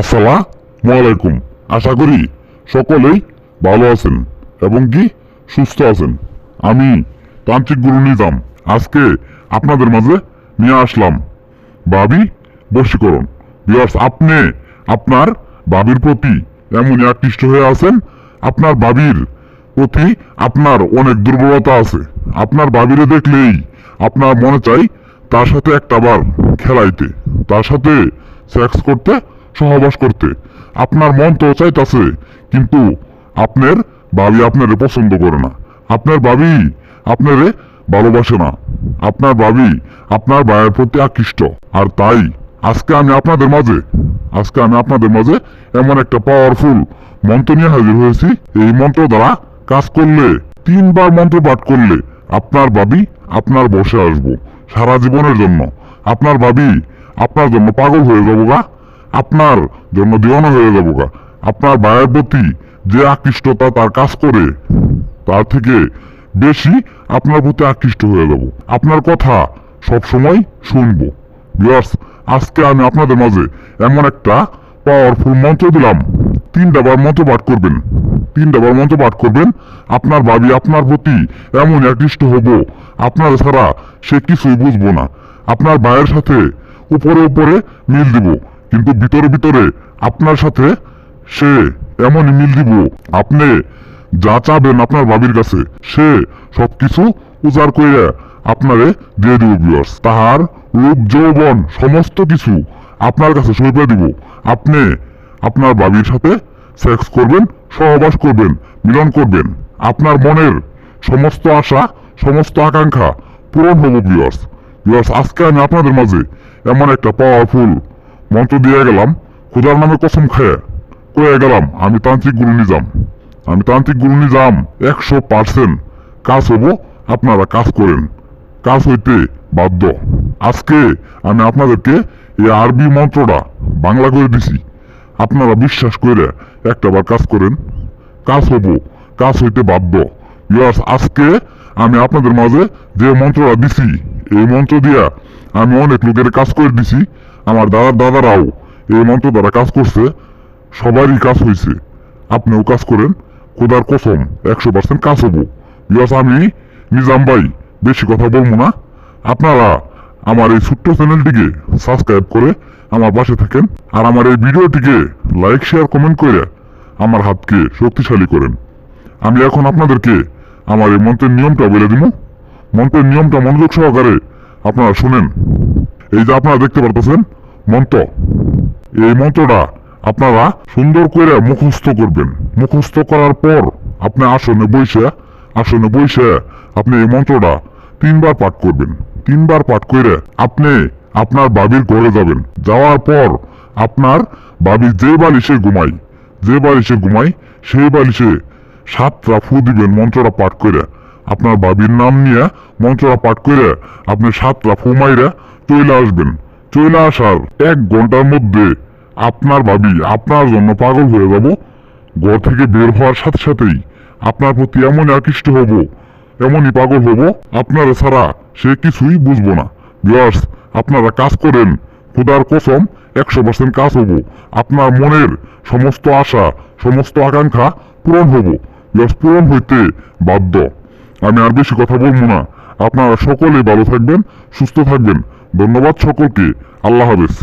আসসালামু আলাইকুম। আশা করি সকলেই ভালো আছেন এবং কি সুস্থ আছেন। আমি তান্ত্রিক গুরু নিজাম। আজকে আপনাদের মাঝে নিয়ে আসলাম বাবি বশীকরণ। বিয়ার্স আপনি, আপনার বাবির প্রতি এমনই আকৃষ্ট হয়ে আছেন, আপনার বাবির প্রতি আপনার অনেক দুর্বলতা আছে। আপনার বাবিরে দেখলেই আপনার মনে চাই তার সাথে একটা বার খেলাইতে, তার সাথে সেক্স করতে সহবাস করতে। আপনার মন তো চাইতাছে, কিন্তু আপনার বাবি আপনারে পছন্দ করে না। আপনার বাবি আপনারে ভালোবাসে না। আপনার বাবি আপনার ভাইয়ের প্রতি আকৃষ্ট। আর তাই আজকে আমি আপনাদের মাঝে, আজকে আমি আপনাদের মাঝে এমন একটা পাওয়ারফুল মন্ত্র নিয়ে হাজির হয়েছি। এই মন্ত্র দ্বারা কাজ করলে, তিনবার মন্ত্র পাঠ করলে আপনার বাবি আপনার বসে আসব সারা জীবনের জন্য। আপনার বাবি আপনার জন্য পাগল হয়ে যাব গা। আপনার জন্য দেওয়ানো হয়ে যাব গা। আপনার ভাইয়ের প্রতি যে আকৃষ্টতা তার কাজ করে, তার থেকে বেশি আপনার প্রতি আকৃষ্ট হয়ে যাব। আপনার কথা সব সময় শুনব। ভিউয়ার্স, আজকে আমি আপনাদের মাঝে এমন একটা পাওয়ারফুল মন্ত্র দিলাম। তিনটা বার মন্ত্র পাঠ করবেন। তিনটা বার মন্ত্র পাঠ করবেন। আপনার ভাবি আপনার প্রতি এমন আকৃষ্ট হব, আপনার ছাড়া সে কিছুই বুঝব না। আপনার ভাইয়ের সাথে উপরে উপরে মিল দিব। কিন্তু ভিতরে ভিতরে আপনার সাথে সে এমনই মিল দিব। আপনি যা চাবেন আপনার বাবির কাছে, সে সবকিছু উজাড় করে আপনারে দিয়ে দিব ভিউয়ার্স তাহার রূপ, যৌবন, সমস্ত কিছু আপনার কাছে সইপে দিব। আপনি আপনার বাবির সাথে সেক্স করবেন, সহবাস করবেন, মিলন করবেন। আপনার মনের সমস্ত আশা, সমস্ত আকাঙ্ক্ষা পূরণ হব ভিউয়ার্স ভিউয়ার্স আজকে আমি আপনাদের মাঝে এমন একটা পাওয়ারফুল মন্ত্র দিয়ে গেলাম খুদার নামে কসম খায় কয়ে গেলাম, আমি তান্ত্রিক গুরু নিজাম আমি তান্ত্রিক গুরু নিজাম একশো পার্সেন্ট কাজ হব, আপনারা কাজ করেন। কাজ হইতে বাধ্য। আজকে আমি আপনাদেরকে এই আরবি মন্ত্রটা বাংলা করে দিছি। আপনারা বিশ্বাস করে একটাবার কাজ করেন। কাজ হব, কাজ হইতে বাধ্য। ইয়ার্স আজকে আমি আপনাদের মাঝে যে মন্ত্রটা দিছি, এই মন্ত্র দিয়া আমি অনেক লোকের কাজ করে দিছি। আমার দাদার দাদারাও এই মন্ত্র দ্বারা কাজ করছে, সবারই কাজ হয়েছে। আপনিও কাজ করেন, খোদার কসম, একশো পার্সেন্ট কাজ হব। বিকজ আমি নিজাম ভাই, বেশি কথা বলব না। আপনারা আমার এই ছোট্ট চ্যানেলটিকে সাবস্ক্রাইব করে আমার পাশে থাকেন আর আমার এই ভিডিওটিকে লাইক, শেয়ার, কমেন্ট করে আমার হাতকে শক্তিশালী করেন। আমি এখন আপনাদেরকে আমার এই মন্ত্রের নিয়মটা বলে দিব। মন্ত্রের নিয়মটা মনোযোগ সহকারে আপনারা শুনেন। এই যে আপনারা দেখতে পারতেছেন, মন্ত্র। এই মন্ত্রটা আপনারা সুন্দর করে মুখস্থ করবেন। মুখস্থ করার পর আপনি আসনে বইসে আসনে বইসে আপনি এই মন্ত্রটা তিনবার পাঠ করবেন। তিনবার পাঠ করে আপনি আপনার বাবির ঘরে যাবেন। যাওয়ার পর আপনার বাবি যে বালিশে ঘুমাই যে বালিশে ঘুমাই সেই বালিশে সাতটা ফু দিবেন মন্ত্রটা পাঠ করে। আপনার বাবির নাম নিয়ে মন্ত্রটা পাঠ করে আপনি সাতটা ফু মাইরা চলে আসবেন। চলে আসার এক ঘণ্টার মধ্যে আপনার ভাবি আপনার জন্য পাগল হয়ে যাব। ঘর থেকে বের হওয়ার সাথে সাথেই আপনার প্রতি এমন আকৃষ্ট হব, এমনই পাগল হব। আপনারা ছাড়া সে কিছুই বুঝব না। বিয়ার্স আপনারা কাজ করেন। খুদার কসম, একশো পার্সেন্ট কাজ হব। আপনার মনের সমস্ত আশা, সমস্ত আকাঙ্ক্ষা পূরণ হব। বিয়ার্স পূরণ হইতে বাধ্য। আমি আর বেশি কথা বলব না। আপনারা সকলে ভালো থাকবেন সুস্থ থাকবেন। ধন্যবাদ সকলকে। আল্লাহ হাফেজ।